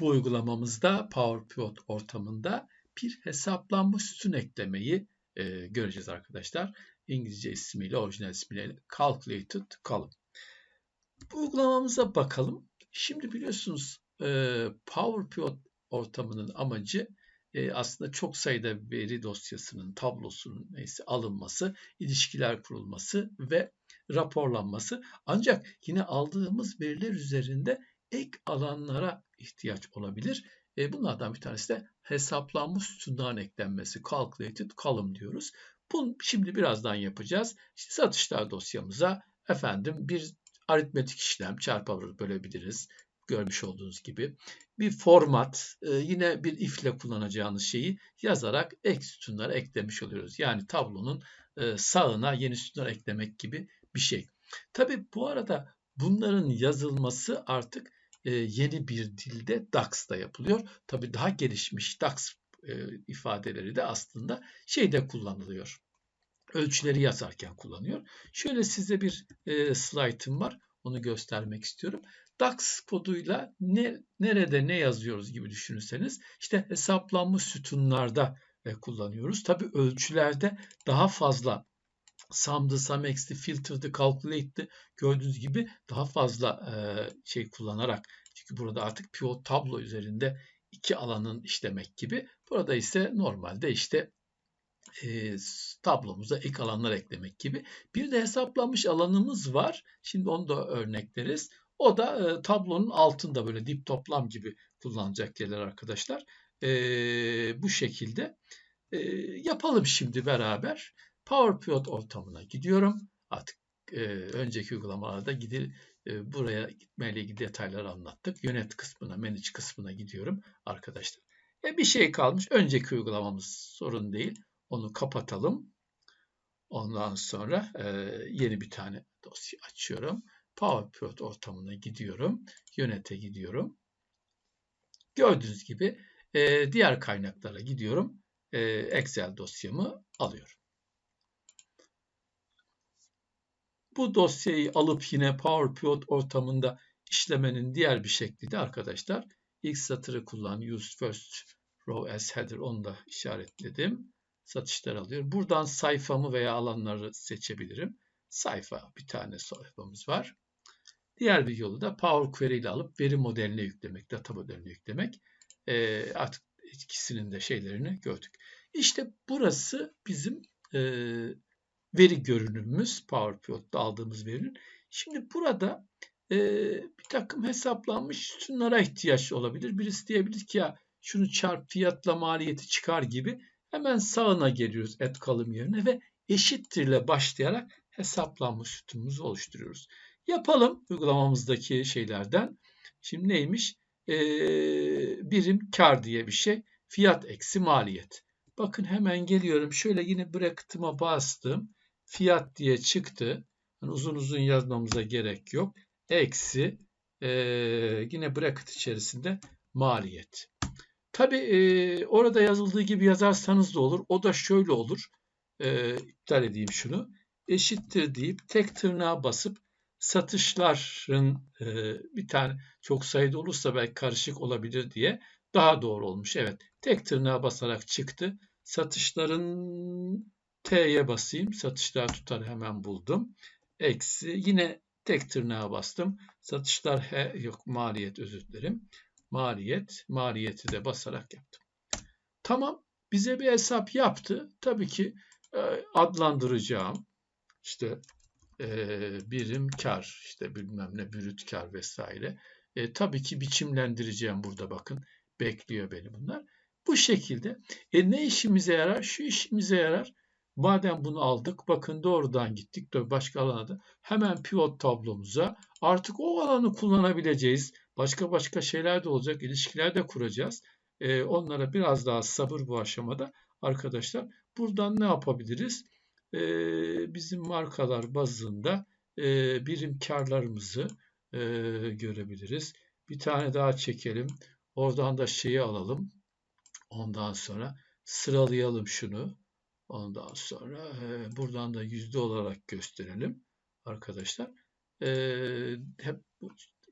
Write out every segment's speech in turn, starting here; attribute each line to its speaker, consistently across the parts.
Speaker 1: Bu uygulamamızda PowerPoint ortamında bir hesaplanma sütun eklemeyi e, göreceğiz arkadaşlar. İngilizce ismiyle, orijinal ismiyle Calculated Column. Bu uygulamamıza bakalım. Şimdi biliyorsunuz e, PowerPoint ortamının amacı e, aslında çok sayıda veri dosyasının, tablosunun neyse alınması, ilişkiler kurulması ve raporlanması. Ancak yine aldığımız veriler üzerinde ek alanlara ihtiyaç olabilir. E, bunlardan bir tanesi de hesaplanmış sütundan eklenmesi. Calculated column diyoruz. Bunu şimdi birazdan yapacağız. İşte satışlar dosyamıza efendim bir aritmetik işlem çarpabilir bölebiliriz. Görmüş olduğunuz gibi. Bir format e, yine bir if ile kullanacağınız şeyi yazarak ek sütunlara eklemiş oluyoruz. Yani tablonun e, sağına yeni sütunlar eklemek gibi bir şey. Tabi bu arada bunların yazılması artık e, yeni bir dilde DAX'da yapılıyor. Tabi daha gelişmiş DAX e, ifadeleri de aslında şeyde kullanılıyor. Ölçüleri yazarken kullanıyor. Şöyle size bir e, slaytım var. Onu göstermek istiyorum. DAX koduyla ne, nerede ne yazıyoruz gibi düşünürseniz işte hesaplanmış sütunlarda e, kullanıyoruz. Tabi ölçülerde daha fazla sum'dı, sumx'ti, filter'dı, calculate'di gördüğünüz gibi daha fazla e, şey kullanarak çünkü burada artık pivot tablo üzerinde iki alanın işlemek gibi. Burada ise normalde işte e, tablomuza ek alanlar eklemek gibi. Bir de hesaplanmış alanımız var. Şimdi onu da örnekleriz. O da e, tablonun altında böyle dip toplam gibi kullanacak yerler arkadaşlar. E, bu şekilde e, yapalım şimdi beraber. PowerPoint ortamına gidiyorum. Artık e, önceki uygulamalarda gidil, e, buraya gitmeyle ilgili detayları anlattık. Yönet kısmına, manage kısmına gidiyorum arkadaşlar. E, bir şey kalmış. Önceki uygulamamız sorun değil. Onu kapatalım. Ondan sonra e, yeni bir tane dosya açıyorum. PowerPoint ortamına gidiyorum. Yönete gidiyorum. Gördüğünüz gibi e, diğer kaynaklara gidiyorum. E, Excel dosyamı alıyorum. Bu dosyayı alıp yine PowerPoint ortamında işlemenin diğer bir şekli de arkadaşlar ilk satırı kullan use first row as header onu da işaretledim. Satışlar alıyorum. Buradan sayfamı veya alanları seçebilirim. Sayfa bir tane sayfamız var. Diğer bir yolu da Power Query ile alıp veri modeline yüklemek, data modeline yüklemek. E, artık ikisinin de şeylerini gördük. İşte burası bizim e, veri görünümümüz PowerPoint'ta aldığımız verinin. Şimdi burada e, bir takım hesaplanmış sütunlara ihtiyaç olabilir. Birisi diyebilir ki ya şunu çarp fiyatla maliyeti çıkar gibi hemen sağına geliyoruz et kalım yerine ve eşittir ile başlayarak hesaplanmış sütunumuzu oluşturuyoruz. Yapalım uygulamamızdaki şeylerden. Şimdi neymiş? Ee, birim kar diye bir şey. Fiyat eksi maliyet. Bakın hemen geliyorum. Şöyle yine bracket'ıma bastım fiyat diye çıktı. Yani uzun uzun yazmamıza gerek yok. Eksi e, yine bracket içerisinde maliyet. Tabi e, orada yazıldığı gibi yazarsanız da olur. O da şöyle olur. E, iptal edeyim şunu. Eşittir deyip tek tırnağa basıp satışların e, bir tane çok sayıda olursa belki karışık olabilir diye daha doğru olmuş. Evet tek tırnağa basarak çıktı. Satışların T'ye basayım. Satışlar tutar hemen buldum. Eksi yine tek tırnağa bastım. Satışlar he, yok maliyet özür dilerim. Maliyet, maliyeti de basarak yaptım. Tamam bize bir hesap yaptı. Tabii ki e, adlandıracağım. İşte e, birim kar, işte bilmem ne bürüt kar vesaire. E, tabii ki biçimlendireceğim burada bakın. Bekliyor beni bunlar. Bu şekilde. E, ne işimize yarar? Şu işimize yarar. Madem bunu aldık bakın doğrudan gittik de başka alana da hemen pivot tablomuza artık o alanı kullanabileceğiz. Başka başka şeyler de olacak, ilişkiler de kuracağız. Ee, onlara biraz daha sabır bu aşamada arkadaşlar. Buradan ne yapabiliriz? Ee, bizim markalar bazında e, birim karlarımızı e, görebiliriz. Bir tane daha çekelim. Oradan da şeyi alalım. Ondan sonra sıralayalım şunu. Ondan sonra e, buradan da yüzde olarak gösterelim arkadaşlar. E, hep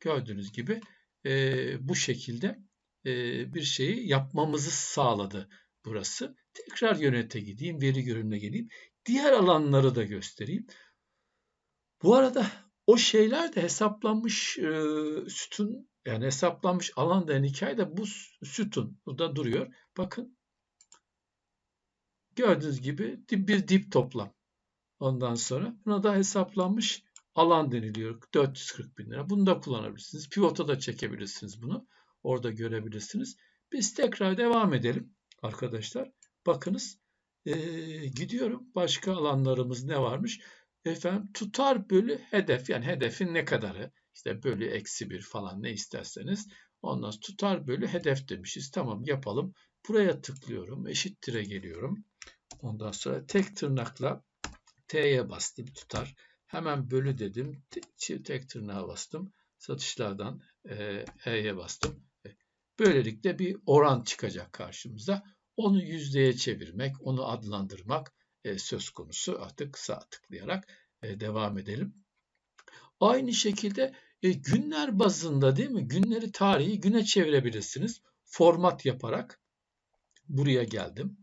Speaker 1: gördüğünüz gibi e, bu şekilde e, bir şeyi yapmamızı sağladı burası. Tekrar yönete gideyim, veri görününe geleyim. Diğer alanları da göstereyim. Bu arada o şeyler de hesaplanmış e, sütun yani hesaplanmış alan denen hikayede bu sütun burada duruyor. Bakın gördüğünüz gibi bir dip toplam. Ondan sonra buna da hesaplanmış alan deniliyor. 440 bin lira. Bunu da kullanabilirsiniz. Pivota da çekebilirsiniz bunu. Orada görebilirsiniz. Biz tekrar devam edelim arkadaşlar. Bakınız ee, gidiyorum. Başka alanlarımız ne varmış? Efendim tutar bölü hedef. Yani hedefin ne kadarı? İşte bölü eksi bir falan ne isterseniz. Ondan tutar bölü hedef demişiz. Tamam yapalım. Buraya tıklıyorum. Eşittire geliyorum. Ondan sonra tek tırnakla T'ye bastım tutar. Hemen bölü dedim. Tek tırnağa bastım. Satışlardan E'ye bastım. Böylelikle bir oran çıkacak karşımıza. Onu yüzdeye çevirmek, onu adlandırmak söz konusu. Artık sağ tıklayarak devam edelim. Aynı şekilde günler bazında değil mi? Günleri tarihi güne çevirebilirsiniz. Format yaparak buraya geldim.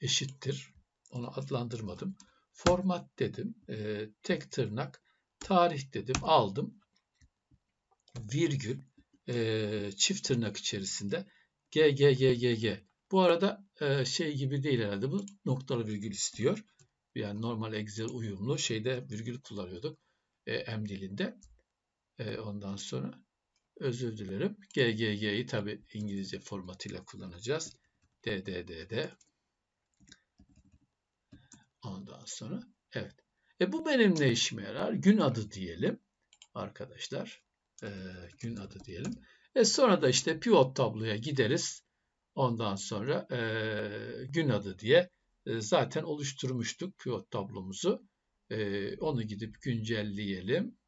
Speaker 1: Eşittir. Onu adlandırmadım. Format dedim. E, tek tırnak. Tarih dedim. Aldım. Virgül. E, çift tırnak içerisinde. G, G, G, G, G. Bu arada e, şey gibi değil herhalde. Bu noktalı virgül istiyor. Yani normal Excel uyumlu. Şeyde virgül kullanıyorduk. E, M dilinde. E, ondan sonra özür dilerim. GGG'yi tabi İngilizce formatıyla kullanacağız. DDDD. Ondan sonra evet. E bu benim ne işime yarar? Gün adı diyelim arkadaşlar. E, gün adı diyelim. E sonra da işte pivot tabloya gideriz. Ondan sonra e, gün adı diye e, zaten oluşturmuştuk pivot tablomuzu. E, onu gidip güncelleyelim.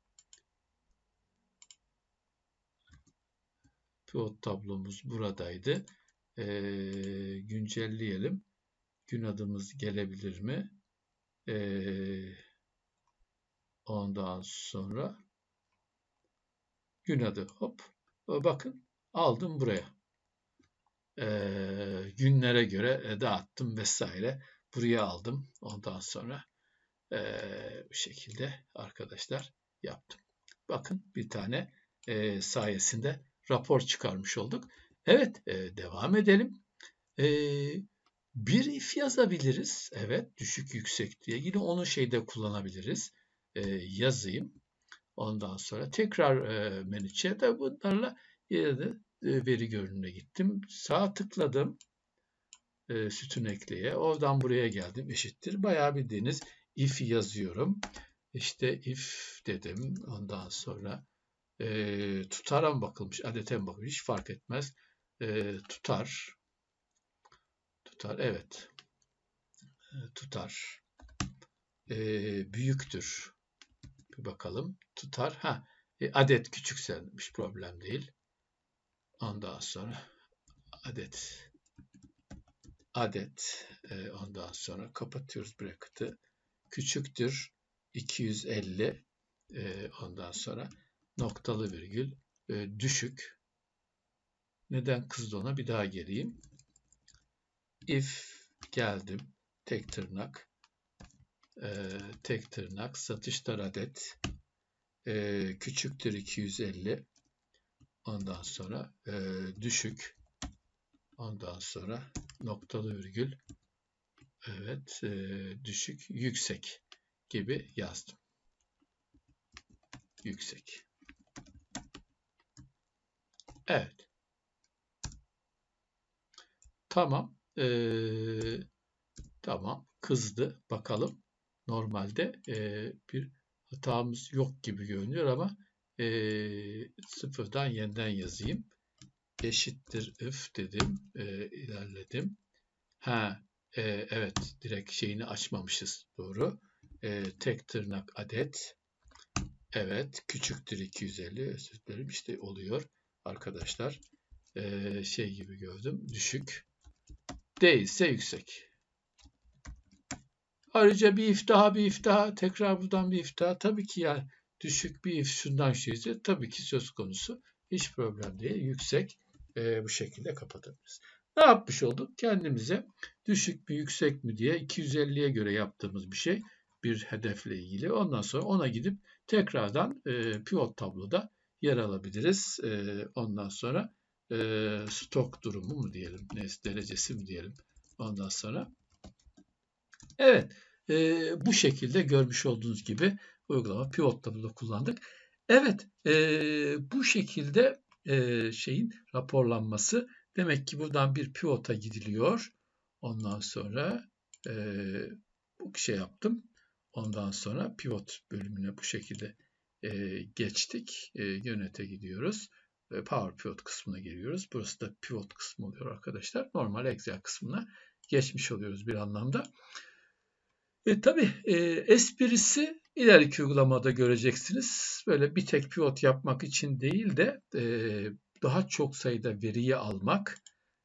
Speaker 1: Pivot tablomuz buradaydı. E, güncelleyelim. Gün adımız gelebilir mi? E, ondan sonra gün adı hop bakın aldım buraya. E, günlere göre dağıttım vesaire. Buraya aldım. Ondan sonra e, bu şekilde arkadaşlar yaptım. Bakın bir tane e, sayesinde rapor çıkarmış olduk. Evet e, devam edelim. E, bir if yazabiliriz. Evet düşük yüksek diye. Yine onu şeyde kullanabiliriz. E, yazayım. Ondan sonra tekrar e, menüçe de bunlarla yine de e, veri görünümüne gittim. Sağ tıkladım. E, sütun ekleye. Oradan buraya geldim. Eşittir. Bayağı bildiğiniz if yazıyorum. İşte if dedim. Ondan sonra e, tutara mı bakılmış, adete mi bakılmış hiç fark etmez. E, tutar. Tutar, evet. E, tutar. E, büyüktür. Bir bakalım. Tutar. Ha, e, adet küçükselmiş problem değil. Ondan sonra adet adet e, ondan sonra kapatıyoruz bracket'ı. Küçüktür 250 e, ondan sonra noktalı virgül e, düşük. Neden kızdı ona? Bir daha geleyim. If geldim. Tek tırnak. E, tek tırnak. Satışlar adet. E, küçüktür 250. Ondan sonra e, düşük. Ondan sonra noktalı virgül. Evet. E, düşük. Yüksek gibi yazdım. Yüksek. Evet. Tamam. Ee, tamam. Kızdı. Bakalım. Normalde e, bir hatamız yok gibi görünüyor ama e, sıfırdan yeniden yazayım. Eşittir if dedim. E, ilerledim. Ha, e, evet. Direkt şeyini açmamışız. Doğru. E, tek tırnak adet. Evet. Küçüktür 250. Özür dilerim. İşte oluyor arkadaşlar. Ee, şey gibi gördüm. Düşük. Değilse yüksek. Ayrıca bir if daha bir if daha tekrar buradan bir if daha. Tabii ki yani düşük bir if şundan şeyse tabii ki söz konusu. Hiç problem değil. Yüksek. e, bu şekilde kapatabiliriz. Ne yapmış olduk? Kendimize düşük mü yüksek mi diye 250'ye göre yaptığımız bir şey bir hedefle ilgili. Ondan sonra ona gidip tekrardan e, pivot tabloda yer alabiliriz. E, ondan sonra e, stok durumu mu diyelim, ne derecesi mi diyelim. Ondan sonra evet e, bu şekilde görmüş olduğunuz gibi uygulama pivot tablo kullandık. Evet e, bu şekilde e, şeyin raporlanması demek ki buradan bir pivota gidiliyor. Ondan sonra e, bu şey yaptım. Ondan sonra pivot bölümüne bu şekilde e, geçtik. E, yönete gidiyoruz. Power Pivot kısmına geliyoruz. Burası da pivot kısmı oluyor arkadaşlar. Normal Excel kısmına geçmiş oluyoruz bir anlamda. E, tabii e, esprisi ileriki uygulamada göreceksiniz. Böyle bir tek pivot yapmak için değil de e, daha çok sayıda veriyi almak,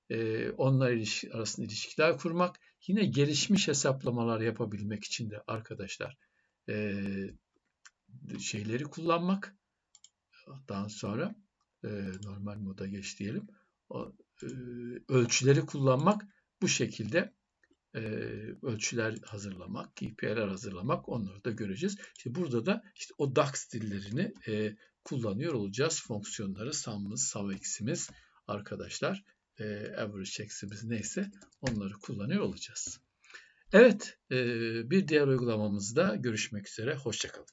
Speaker 1: e, onlar ilişki, arasında ilişkiler kurmak, yine gelişmiş hesaplamalar yapabilmek için de arkadaşlar e, şeyleri kullanmak. Daha sonra e, normal moda geç diyelim. O, e, ölçüleri kullanmak bu şekilde e, ölçüler hazırlamak, IP'ler hazırlamak onları da göreceğiz. İşte burada da işte o DAX dillerini e, kullanıyor olacağız. Fonksiyonları sum'ımız, sumx'imiz arkadaşlar e, average x'imiz neyse onları kullanıyor olacağız. Evet, e, bir diğer uygulamamızda görüşmek üzere. Hoşçakalın.